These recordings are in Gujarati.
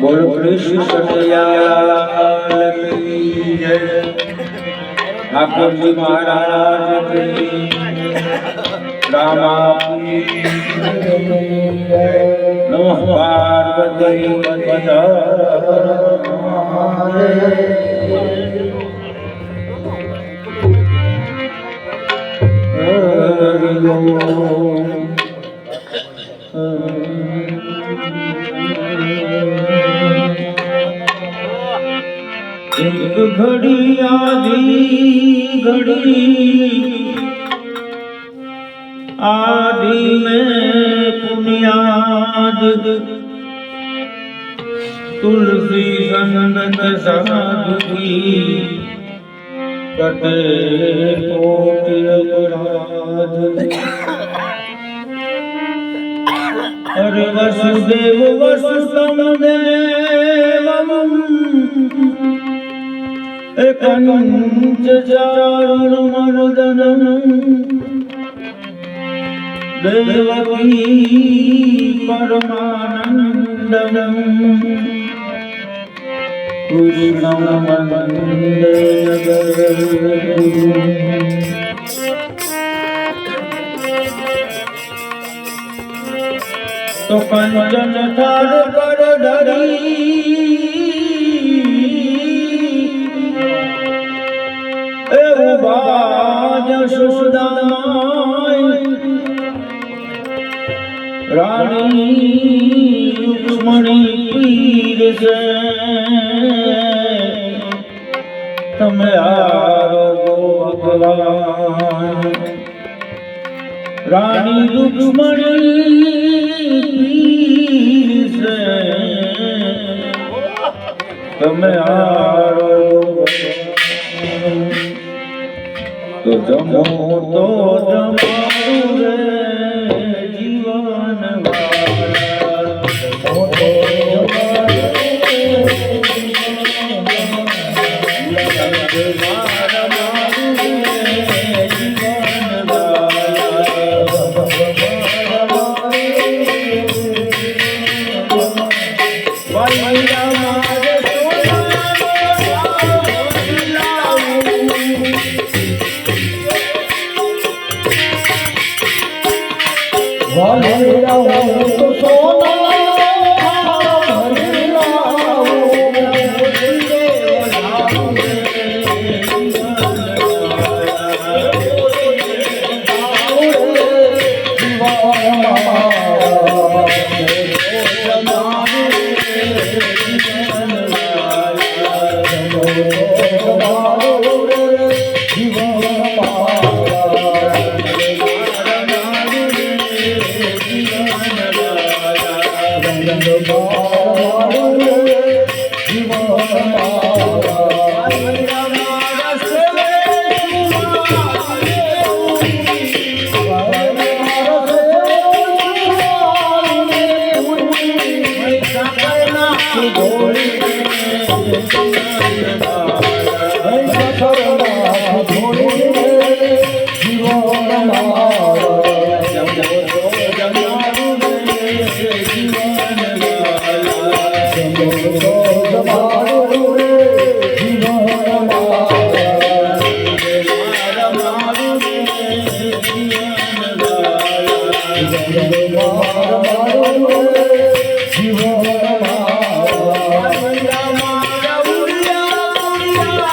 બોલ કૃષ્ણ કનૈયા કી જય. ઠાકોરજી મહારાજ કી રામા નમઃ પાર્વતી एक घड़ी आधी घड़ी। आदि में पुनियाद। तुलसी संगत साधुकी कटे कोटि अपराध। अरे वसुदेव वसु समदेव एकंच चारुण मर्दनम देवकी परमानन्दम् कृष्णं वन्दे તો કંચન થાળ રાણી રૂક્ષ્મણી પીર છે તમે આરોગો ભગવાન રાણી રૂક્ષ્મણી પીર છે તમે આરો ભગવાન તો જમો તો જીવન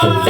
Bye.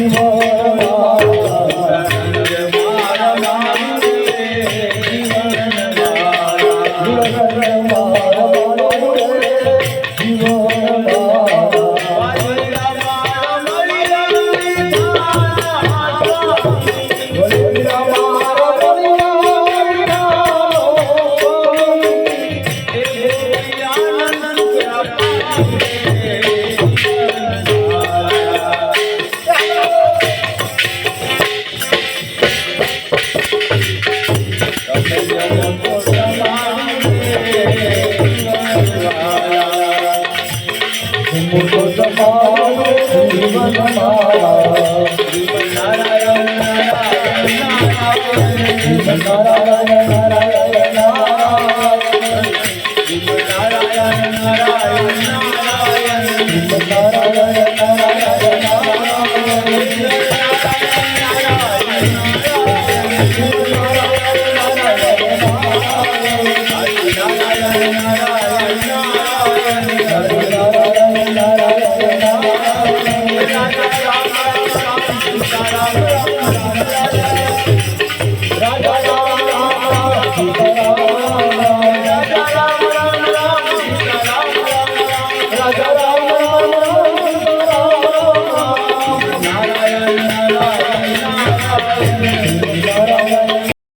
and more. Narayan Narayan